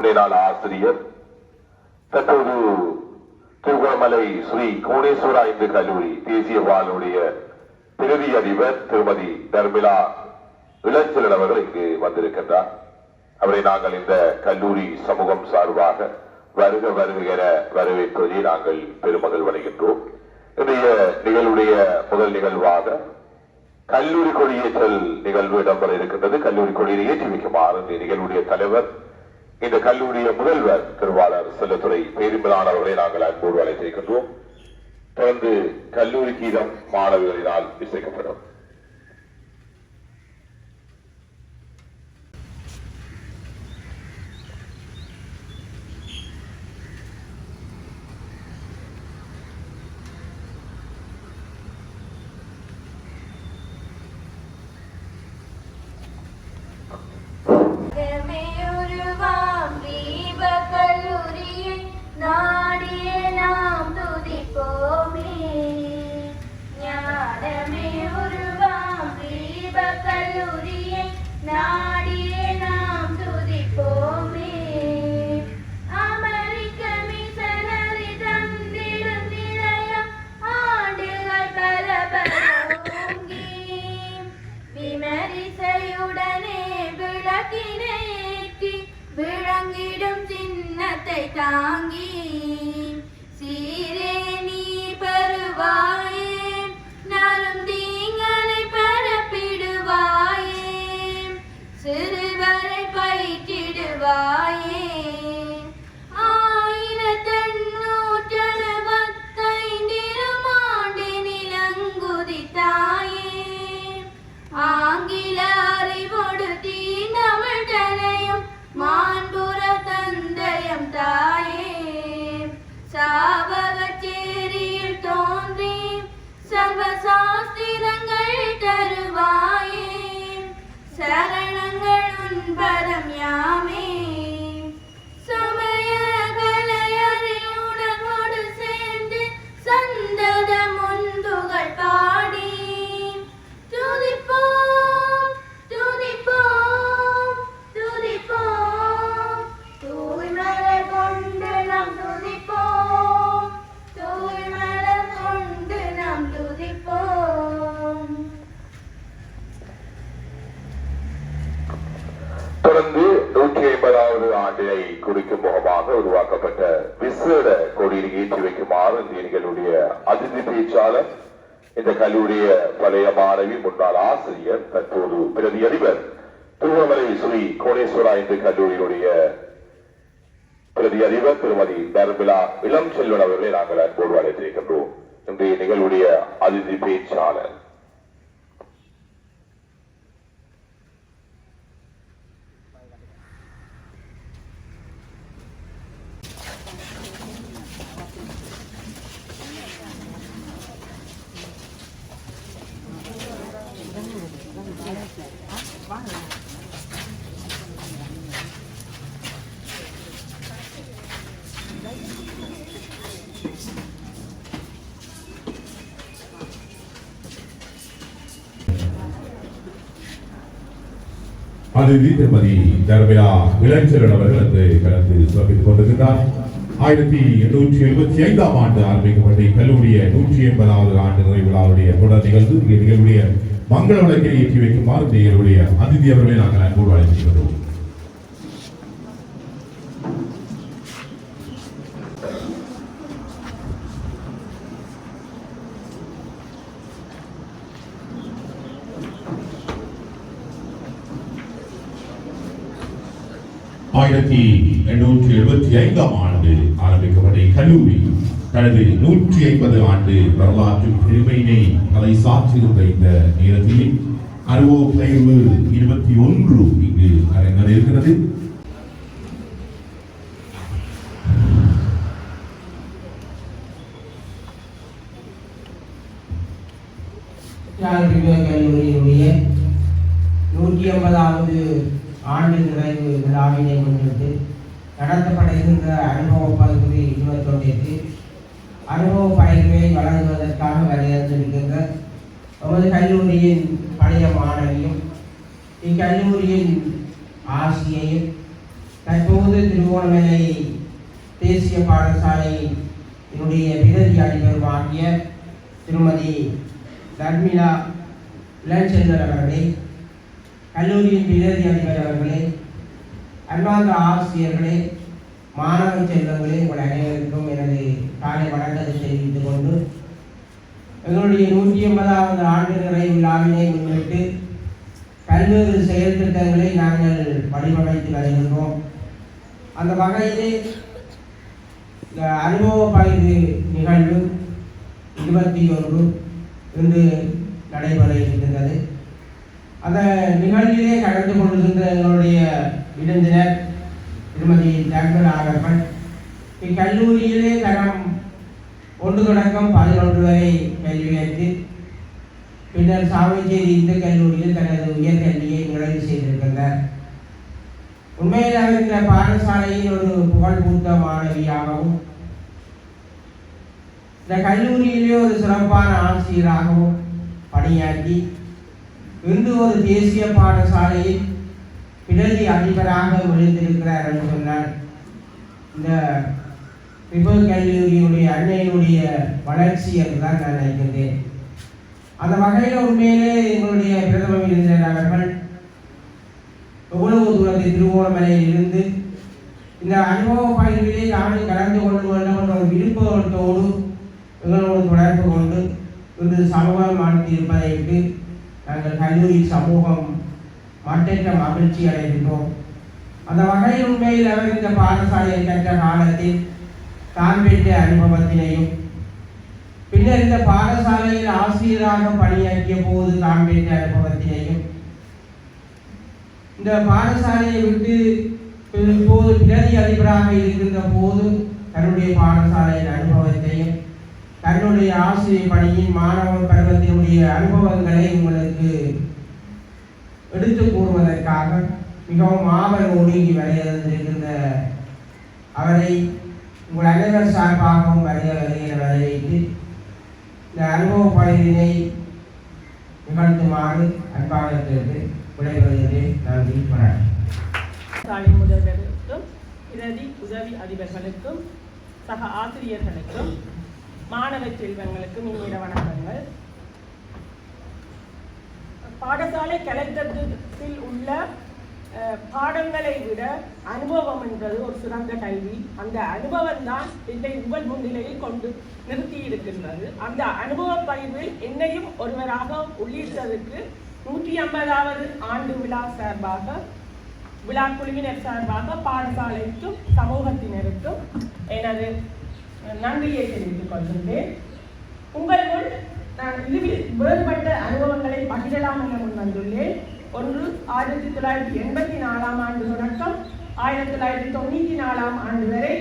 நாள் ஆசிரியர் தற்போது திருகோணமலை ஸ்ரீ கோணேஸ்வரா இந்து கல்லூரி தேசிய பாலுடைய பிரதி அதிபர் திருமதி தர்மிளா இளஞ்செலன் அவர்கள் இங்கு வந்திருக்கின்றார். அவரை நாங்கள் இந்த கல்லூரி சமூகம் சார்பாக வருக வருக என வரவேற்பதை நாங்கள் பெருமகள் வணங்குகின்றோம் இன்றைய நிகழ்வுடைய முதல் நிகழ்வாக கல்லூரி கொடியேற்றல் நிகழ்வு இடம்பெற இருக்கின்றது. கல்லூரி கொடியை ஏற்றி வைக்குமாறு நிகழ்வுடைய தலைவர் இந்த கல்லூரிய முதல்வர் திருவாளர் செல்லத்துறை பேரும்பலான அவர்களை நாங்கள் அன்போடு அழைத்திருக்கின்றோம். தொடர்ந்து கல்லூரி கீதம் மாணவர்களினால் இசைக்கப்படும். சரணங்களும் பரம் யாமே. பேச்சாளர் இந்த கல்லூரிய பழைய மாணவி முன்னாள் ஆசிரியர் தற்போது பிரதி அதிபர் திருவண்ணாமலை ஸ்ரீ கோடேஸ்வரா இந்து கல்லூரியினுடைய பிரதி அதிபர் திருமதி தர்மிளா இளம் செல்வன் அவர்களை நாங்கள் அன்போடு அழைத்திருக்கின்றோம் இன்றைய நிகழ்வுடைய அதிதி பேச்சாளர் அதிதி திருமதி தர்மிளா இளைஞரன் அவர்கள் அது கலந்து சிறப்பித்துக் கொண்டிருக்கிறார் ஆயிரத்தி எண்ணூற்றி எழுபத்தி ஐந்தாம் ஆண்டு ஆரம்பிக்கப்பட்ட இக்கல்லூரிய நூற்றி எண்பதாவது ஆண்டு நிறைவு விழாவுடைய தொடர் நிகழ்வு இந்த நிகழ்வுடைய மங்கள விளக்கை ஏற்றி வைக்குமாறு இந்த நிகழ்வுடைய அதிதி அவர்களை நாங்கள் அன்போடு அழைத்திருக்கிறோம் ஆயிரத்தி எண்ணூற்றி எழுபத்தி ஐந்தாம் ஆண்டு ஆரம்பிக்கப்பட்ட இக்கல்லூரி தனது நூற்றி ஐம்பது ஆண்டு வரலாற்று பெருமையினை அதை சாற்றியிருந்த இந்த நேரத்தில் அறுபத்தி பயிர்வு இருபத்தி ஒன்று இங்கு அரங்கேற இருக்கிறது தியாகத்துவ கல்லூரியினுடைய நூற்றி ஐம்பதாவது ஆண்டு நிறைவு விழாவினை முன்னிட்டு நடத்தப்பட இருந்த அனுபவ பகிர்வு இருபத்தொன்றிற்கு அனுபவ பயிர்வை வழங்குவதற்காக வரையறுத்திருக்கின்ற நமது கல்லூரியின் பழைய மாணவியும் இக்கல்லூரியின் ஆசிரியையும் தற்போது திருவோணமலை தேசிய பாடசாலை என்னுடைய பிரதி அதிபருமாகிய திருமதி தர்மிளா இளஞ்செல்வர் அவர்களை கல்லூரியின் பிரதி அதிபர் அவர்களே அன்பார்ந்த ஆசிரியர்களே மாணவ செல்வங்களே உங்கள் அனைவருக்கும் எனது காலை வணக்கத்தை தெரிவித்துக் கொண்டு எங்களுடைய நூற்றி எண்பதாவது ஆண்டு நிறைவு விழாவினை முன்னிட்டு பல்வேறு செயல் திட்டங்களை நாங்கள் வடிவமைத்து வருகின்றோம். அந்த வகையிலே இந்த அனுபவ பகிர்வு நிகழ்வு இருபத்தி ஒன்று இன்று நடைபெற இருக்கின்றது. அந்த நிகழ்விலே கலந்து கொண்டிருந்த எங்களுடைய விருந்தினர் திருமதி ஜாக்பர் அவர்கள் இக்கல்லூரியிலே தரம் ஒன்று தொடக்கம் பதினொன்று வரை கல்வி கற்று பின்னர் சாவச்சேரி இந்து கல்லூரியில் தனது உயர்கல்வியை நிறைவு செய்திருக்கின்றார். உண்மையில் அவர் இந்த பாடசாலையில் ஒரு புகழ்பூத்த மாணவியாகவும் இந்த கல்லூரியிலே ஒரு சிறப்பான ஆசிரியராகவும் பணியாற்றி இன்று ஒரு தேசிய பாடசாலையில் பிடலி அதிபராக விழுந்திருக்கிறார் என்று சொன்னார். இந்த விபல் கல்லூரியினுடைய அன்னையினுடைய வளர்ச்சி என்றுதான் நான் நினைக்கிறேன். அந்த வகையில் உண்மையிலே எங்களுடைய பிரதம விருந்தினர் அவர்கள் எவ்வளவு தூரத்தில் திருவோணமலையில் இருந்து இந்த அனுபவ பயிர்களிலே நானும் கலந்து கொள்ள வேண்டும் என்ற ஒரு விருப்பத்தோடு எங்களோடு தொடர்பு கொண்டு இன்று சமூகம் நடத்தியிருப்பதை விட்டு நாங்கள் கல்லூரி சமூகம் மாற்றேற்றம் மகிழ்ச்சி அடைகின்றோம். அந்த வகையில் உண்மையில் அவர் இந்த பாடசாலையை கற்ற காலத்தில் தான் பெற்ற அனுபவத்தினையும் பின்னர் இந்த பாடசாலையில் ஆசிரியராக பணியாற்றிய போது தான் பெற்ற அனுபவத்தினையும் இந்த பாடசாலையை விட்டு போது பிரதி அதிபராக இருக்கின்ற போது தன்னுடைய பாடசாலையின் அனுபவத்தையும் தன்னுடைய ஆசிரியர் பணியின் மாணவ பருவத்தினுடைய அனுபவங்களை உங்களுக்கு எடுத்து கூறுவதற்காக மிகவும் ஆவலோடு இங்கு வரையிருக்கின்ற அவரை உங்கள் அனைவர் சார்பாகவும் வரைய வருகிற வரவேற்று இந்த அனுபவ பகுதியினை நிகழ்த்துமாறு அன்பாகத்திற்கு விடைபெறுகிறேன். நன்றி. வணக்கம் சாலை முதல்வருக்கும் பிரதி உதவி அதிபர்களுக்கும் சக ஆசிரியர்களுக்கும் மாணவ செல்வங்களுக்கு இனிய வணக்கங்கள். பாடசாலை கலைத்தத்தில் உள்ள அஹ், பாடங்களை விட அனுபவம் என்பது ஒரு சிறந்த கல்வி. அந்த அனுபவம் தான் என்னை உங்கள் முன்னிலையில் கொண்டு நிறுத்தி இருக்கின்றது. அந்த அனுபவ பதிவில் என்னையும் ஒருவராக உள்ளிட்டதற்கு நூற்றி ஐம்பதாவது ஆண்டு விழா சார்பாக விழா குழுவினர் சார்பாக பாடசாலைக்கும் சமூகத்தினருக்கும் எனது நன்றியை தெரிவித்துக் கொள்கின்றேன். உங்கள் முன் நான் இறுதி வேறுபட்ட அனுபவங்களை பகிரலாம் என முன் வந்துள்ளேன். ஒன்று ஆயிரத்தி தொள்ளாயிரத்தி எண்பத்தி நாலாம் ஆண்டு தொடக்கம். ஆயிரத்தி தொள்ளாயிரத்தி தொண்ணூற்றி நாலாம் ஆண்டு வரை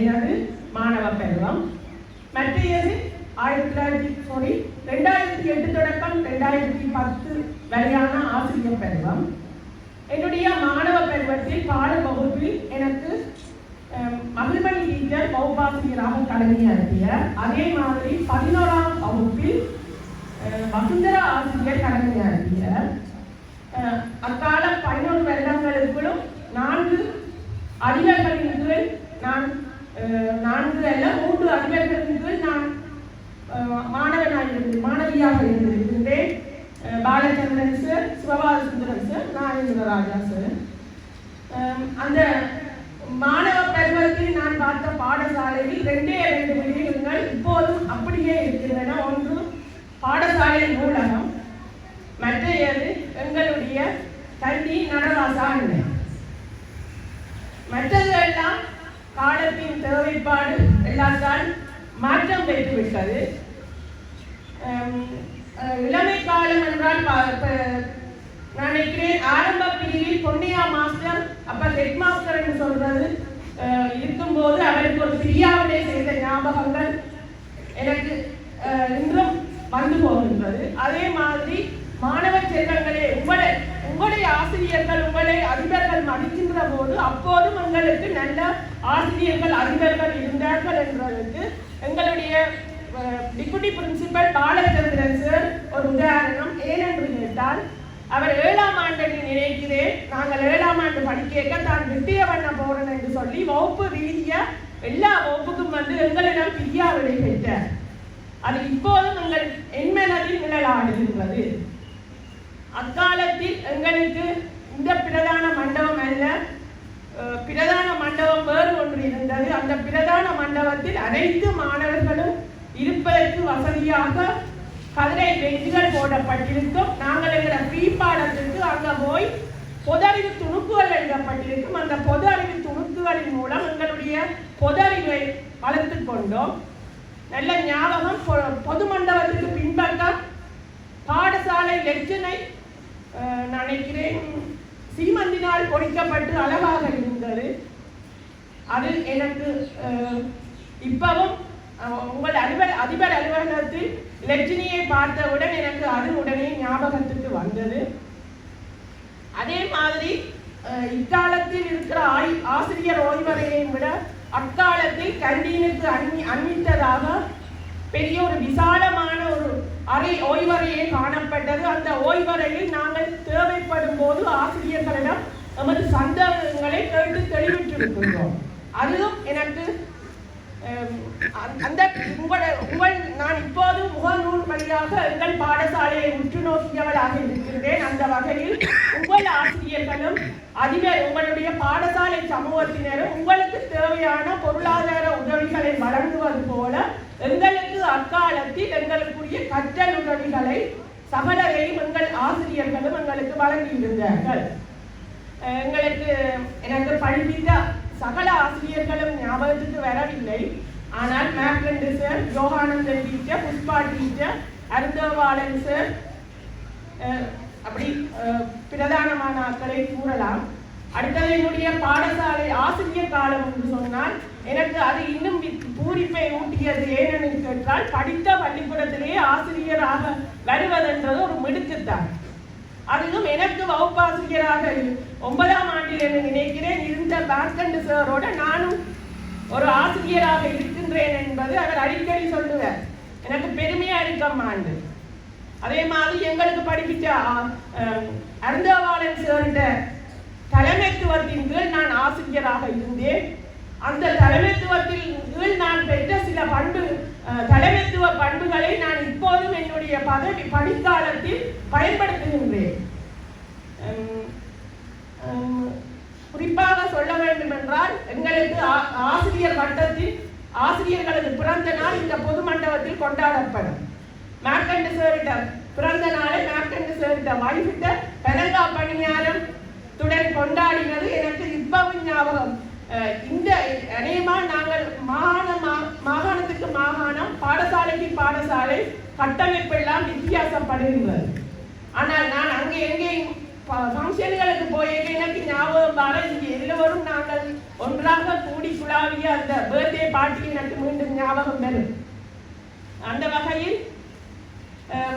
எனது மாணவ பருவம். மற்றையது ஆயிரத்தி தொள்ளாயிரத்தி சாரி ரெண்டாயிரத்தி எட்டு தொடக்கம் ரெண்டாயிரத்தி பத்து வரையான ஆசிரியர் பருவம். என்னுடைய மாணவ பருவத்தில் பாட வகுப்பில் எனக்கு அஹ், மகிழ்மணி டீச்சர் வகுப்பாசிரியராக நடத்திய அதே மாதிரி பதினோராம் வகுப்பில் வசுந்தரா ஆசிரியர் கடமையாற்றிய நடத்திய அக்கால பதினொன்று வருடங்களுக்குள்ளும் நான்கு அறிவர்களின் கீழ் நான் நான்கு அல்ல மூன்று அறிவர்களின் கீழ் நான் மாணவனாக இருந்து மாணவியாக இருந்திருக்கின்றேன் Balachandran sir Sivabalasundaran sir Nagendraraja sir அந்த மாணவ பருவத்தில் நான் பார்த்த பாடசாலையில் ரெண்டே ரெண்டு விடயங்கள் இப்போதும் அப்படியே இருக்கின்றன. ஒன்று பாடசாலை நூலகம். மற்றையது எங்களுடைய தண்ணி நடராசா அண்ணன் மற்றதெல்லாம் காலத்தின் தேவைப்பாடு எல்லாத்தான் மாற்றம் பெற்றுவிட்டது. இளமை காலம் என்றால் நான் நினைக்கிறேன் ஆரம்ப பிரிவில் பொன்னையா அப்ப ஹெட் மாஸ்டர் என்று சொல்றது இருக்கும்போது அவருக்கு ஒரு பிரியாவிலே செய்த ஞாபகங்கள் எனக்கு இன்றும் வந்து போகின்றது. அதே மாதிரி மாணவ செல்வங்களே உங்களை உங்களுடைய ஆசிரியர்கள் உங்களை அதிபர்கள் மதிக்கின்ற போது அப்போதும் எங்களுக்கு நல்ல ஆசிரியர்கள் அதிபர்கள் இருந்தார்கள் என்றதற்கு எங்களுடைய டிப்யூட்டி பிரின்சிபல் பாலச்சந்திரன் சார் ஒரு உதாரணம். ஏனென்று கேட்டால் அவர் ஏழாம் ஆண்டு நினைக்கிறேன். நாங்கள் ஏழாம் ஆண்டு படிக்க தான் வெட்டிய பண்ண போறேன் என்று சொல்லி வகுப்பு ரீதியா எல்லா வகுப்புக்கும் வந்து எங்களிடம் பிரியாவிடை பெற்றார். அது இப்போதும் எங்கள் என்மனதில் நிழலாடுகின்றது அக்காலத்தில் எங்களுக்கு இந்த பிரதான மண்டபம் அல்ல பிரதான மண்டபம் வேறு ஒன்று இருந்தது. அந்த பிரதான மண்டபத்தில் அனைத்து மாணவர்களும் இருப்பதற்கு வசதியாக பதினைந்து பெஞ்சுகள் போடப்பட்டிருக்கும். நாங்கள் எங்களை ஃப்ரீ அங்கே போய் பொது அறிவு துணுக்குகள் எழுதப்பட்டிருக்கும். அந்த பொது அறிவு துணுக்குகளின் மூலம் எங்களுடைய பொது அறிவை வளர்த்து கொண்டோம். நல்ல ஞாபகம் பொ- பொது மண்டபத்துக்கு பின்பக்கம் பாடசாலை லெட்சனை நினைக்கிறேன் சீமந்தினால் பொறிக்கப்பட்டு அழகாக இருந்தது. அது எனக்கு இப்பவும் உங்கள் அதிபர் அதிபர் அலுவலகத்தில் லட்சுமியை பார்த்தவுடன் எனக்கு அது உடனே ஞாபகத்துக்கு வந்தது. அதே மாதிரி அஹ், இக்காலத்தில் இருக்கிற ஆய் ஆசிரியர் ஓய்வறையை விட அக்காலத்தில் கண்டீனுக்கு அன்னி அன்னித்ததாக பெரிய ஒரு விசாலமான ஒரு அறை ஓய்வறையே காணப்பட்டது. அந்த ஓய்வறையில் நாங்கள் தேவைப்படும் போது ஆசிரியர்களிடம் நமது சந்தேகங்களை கேட்டு தெளிவிட்டிருக்கின்றோம். அதுவும் எனக்கு அந்த- அந்த உங்கள் நான் இப்போது முகநூல் வழியாக எங்கள் பாடசாலையை உற்று நோக்கியவளாக இருக்கின்றேன் அந்த வகையில் உங்கள் ஆசிரியர்களும் அதிக உங்களுடைய பாடசாலை சமூகத்தினரும் உங்களுக்கு தேவையான பொருளாதார உதவிகளை வழங்குவது போல எங்களுக்கு அக்காலத்தில் எங்களுக்குரிய கற்றல் உதவிகளை சகலரையும் எங்கள் ஆசிரியர்களும் எங்களுக்கு வழங்கியிருந்தார்கள் எங்களுக்கு எனக்கு படிப்பித்த சகல ஆசிரியர்களும் ஞாபகத்துக்கு வரவில்லை. ஆனால் மேக்லண்டு sir Yogananthan teacher Pushpa teacher Arunthavalan sir அப்படி அஹ் பிரதானமான ஆட்களை கூறலாம். அடுத்தது என்னுடைய பாடசாலை ஆசிரியர் காலம் என்று சொன்னால் எனக்கு அது இன்னும் பூரிப்பை ஊட்டியது ஏனென்று கேட்டால் படித்த பள்ளிக்கூடத்திலேயே ஆசிரியராக வருவதென்றது ஒரு மிடுக்குத்தான் வகுப்பாசிரியராக ஒன்பதாம் ஆண்டில் என்று நினைக்கிறேன். இருந்த பேக்கண்ட் சாரோட நானும் ஒரு ஆசிரியராக இருக்கின்றேன் என்பது அவர் அடிக்கடி சொல்லுவார். எனக்கு பெருமையா இருக்கம் ஆண்டு அதே மாதிரி எங்களுக்கு படிப்பிச்ச அருந்தவாளன் சேர்ந்த தலைமைத்துவத்தின் கீழ் நான் ஆசிரியராக இருந்தேன். அந்த தலைமைத்துவத்தில் கீழ் நான் பெற்ற சில பண்பு தலைமைத்துவ பண்புகளை நான் இப்போதும் என்னுடைய பதவி பணிக்காலத்தில் பயன்படுத்துகின்றேன். குறிப்பாக சொல்ல வேண்டும் என்றால் எங்களுக்கு ஆ- ஆசிரியர் வட்டத்தில் ஆசிரியர்களது பிறந்த நாள் இந்த பொது மண்டபத்தில் கொண்டாடப்படும். மேற்கண்டு சேரிட்ட பிறந்த நாளை மேற்கண்டு சேரிட்ட வைகிட்ட பெரங்கா பணியாரம் துடன் கொண்டாடினது எனக்கு இப்பவும் ஞாபகம். இந்த அநேகமா நாங்கள் மாகாண மா- மாகாணத்துக்கு மாகாணம் பாடசாலைக்கு பாடசாலை கட்டமைப்பு எல்லாம் வித்தியாசப்படுகின்றது. ஆனால் நான் அங்கே எங்கேயும் ஃபங்க்ஷன்களுக்கு போய் எனக்கு ஞாபகம் வர இங்கே எல்லோரும் நாங்கள் ஒன்றாக கூடி குழாவிய அந்த பர்த்டே பார்ட்டி எனக்கு மீண்டும் ஞாபகம் வரும் அந்த வகையில்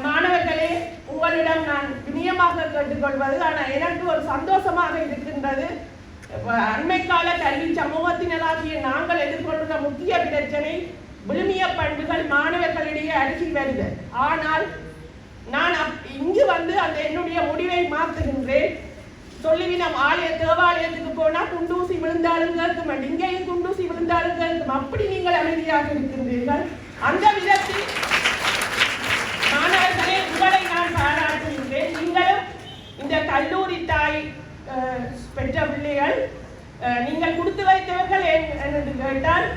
மாணவர்களே உங்களிடம் நான் வினியமாக கேட்டுக்கொள்வது ஆனால் எனக்கு ஒரு சந்தோஷமாக இருக்கின்றது அண்மைக்கால கல்வி சமூகத்தினராகிய நாங்கள் எதிர்கொண்டுள்ள முக்கிய பிரச்சனை விழுமிய பண்புகள் மாணவர்களிடையே அருகில் வருது ஆனால் நான் அப்- இங்கு வந்து அந்த என்னுடைய முடிவை மாற்றுகின்றேன். சொல்லுவினம் ஆலய தேவாலயத்துக்கு போனா குண்டூசி விழுந்தாலும் கேட்கும் இங்கேயும் குண்டூசி விழுந்தாலும் கேட்கும். அப்படி நீங்கள் அமைதியாக இருக்கின்றீர்கள். அந்த விதத்தில் மாணவர்களே உங்களை நான் பாராட்டுகின்றேன். நீங்களும் இந்த கல்லூரி தாய் பெற்ற பிள்ளைகள் நீங்கள் கொடுத்து வைத்தவர்கள் என்று கேட்டால்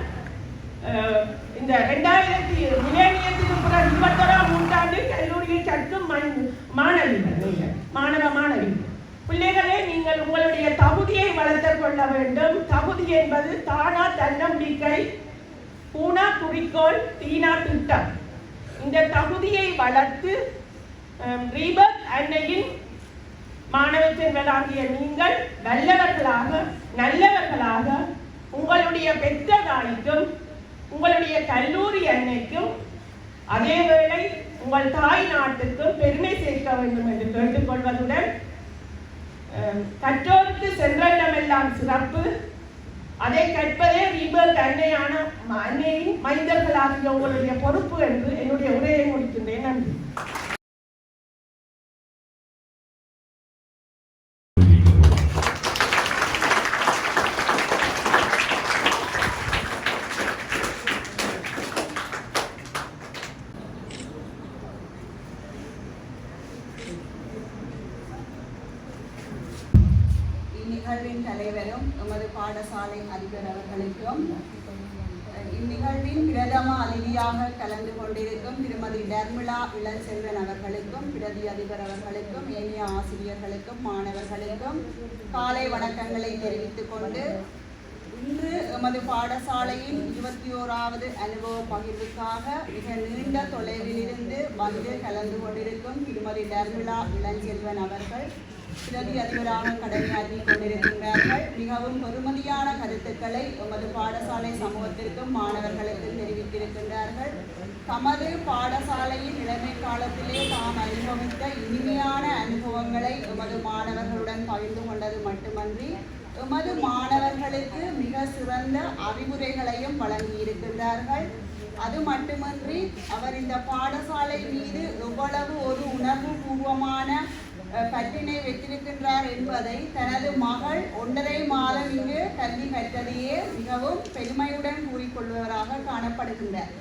இந்த ரெண்டாயிரத்தி மிலேனியத்துக்கு பிறகு இருபத்தோராம் நூற்றாண்டில் கல்லூரியில் கற்கும் மண்- மாணவிகள் மாணவ மாணவி. பிள்ளைகளே நீங்கள் உங்களுடைய தகுதியை வளர்த்து கொள்ள வேண்டும். தகுதி என்பது தானா தன்னம்பிக்கை பூனா குறிக்கோள் தீனா திட்டம். இந்த தகுதியை வளர்த்து அஹ், அன்னையின் மாணவ செல்வராகிய நீங்கள் நல்லவர்களாக நல்லவர்களாக உங்களுடைய பெற்ற தாய்க்கும் உங்களுடைய கல்லூரி அன்னைக்கும் அதேவேளை உங்கள் தாய் நாட்டுக்கும் பெருமை சேர்க்க வேண்டும் என்று கேட்டுக்கொள்வதுடன் கற்றோருக்கு சென்றெல்லாம் சிறப்பு. அதை கற்பதே ரீபர்த் அன்னையான அன்னையின் மைந்தர்களாகிய உங்களுடைய பொறுப்பு என்று என்னுடைய உரையை முடிக்கின்றேன். நன்றி பாடசாலை அதிபர் அவர்களுக்கும் இந்நிகழ்வின் பிரதம அதிதியாக கலந்து கொண்டிருக்கும் திருமதி டர்மிளா இளஞ்செல்வன் அவர்களுக்கும் பிரதி அதிபர் அவர்களுக்கும் ஏனைய ஆசிரியர்களுக்கும் மாணவர்களுக்கும் காலை வணக்கங்களை தெரிவித்துக் கொண்டு இன்று எமது பாடசாலையின் இருபத்தி ஓராவது அனுபவ பகிர்வுக்காக மிக நீண்ட தொலைவிலிருந்து வந்து கலந்து கொண்டிருக்கும் திருமதி டர்மிளா இளஞ்செல்வன் அவர்கள் பிரதி அதிபராக கடமையாற்றி கொண்டிருக்கின்றார்கள். மிகவும் பொறுமதியான கருத்துக்களை எமது பாடசாலை சமூகத்திற்கும் மாணவர்களுக்கும் தெரிவித்திருக்கின்றார்கள். தமது பாடசாலையின் இளமை காலத்திலே தாம் அனுபவித்த இனிமையான அனுபவங்களை எமது மாணவர்களுடன் பகிர்ந்து கொண்டது மட்டுமன்றி எமது மாணவர்களுக்கு மிக சிறந்த அறிவுரைகளையும் வழங்கியிருக்கின்றார்கள். அது மட்டுமன்றி அவர் இந்த பாடசாலை மீது எவ்வளவு ஒரு உணர்வு பூர்வமான அஹ், பற்றினை வைத்திருக்கின்றார் என்பதை தனது மகள் ஒன்றரை மாதம் இங்கு கல்வி கற்றதையே மிகவும் பெருமையுடன் கூறிக்கொள்பவராக காணப்படுகின்றார்.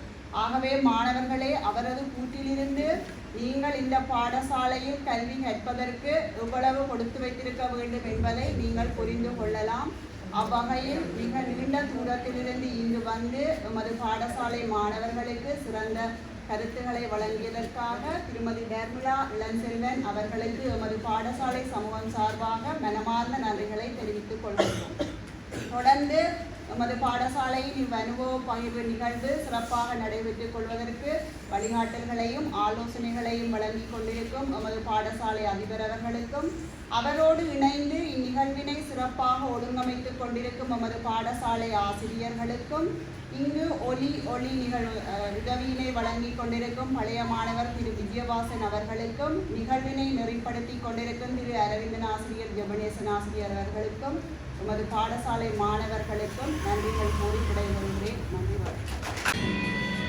ஆகவே மாணவர்களே அவரது கூட்டிலிருந்து நீங்கள் இந்த பாடசாலையில் கல்வி கற்பதற்கு எவ்வளவு கொடுத்து வைத்திருக்க வேண்டும் என்பதை நீங்கள் புரிந்து கொள்ளலாம். அவ்வகையில் மிக நீண்ட தூரத்திலிருந்து இங்கு வந்து எமது பாடசாலை மாணவர்களுக்கு சிறந்த கருத்துக்களை வழங்கியதற்காக திருமதி டர்மிளா இளஞ்செல்வன் அவர்களுக்கு எமது பாடசாலை சமூகம் சார்பாக மனமார்ந்த நன்றிகளை தெரிவித்துக் கொள்கிறோம் தொடர்ந்து எமது பாடசாலையின் இவ்வனுபவ பகிர்வு நிகழ்வு சிறப்பாக நடைபெற்றுக் கொள்வதற்கு வழிகாட்டல்களையும் ஆலோசனைகளையும் வழங்கிக் கொண்டிருக்கும் எமது பாடசாலை அதிபர் அவர்களுக்கும் அவரோடு இணைந்து இந்நிகழ்வினை சிறப்பாக ஒழுங்கமைத்துக் கொண்டிருக்கும் எமது பாடசாலை ஆசிரியர்களுக்கும் இங்கு ஒலி ஒளி நிகழ்வு உதவியினை வழங்கிக் கொண்டிருக்கும் பழைய மாணவர் திரு விஜயவாசன் அவர்களுக்கும் நிகழ்வினை நெறிப்படுத்தி கொண்டிருக்கும் திரு அரவிந்தன் ஆசிரியர் ஜெபனேசன் ஆசிரியர் அவர்களுக்கும் உமது பாடசாலை மாணவர்களுக்கும் நன்றிகள் கூறி விடைபெறுகிறேன். நன்றி வணக்கம்.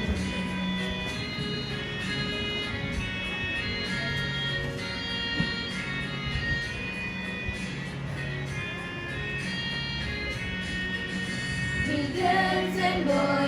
boy.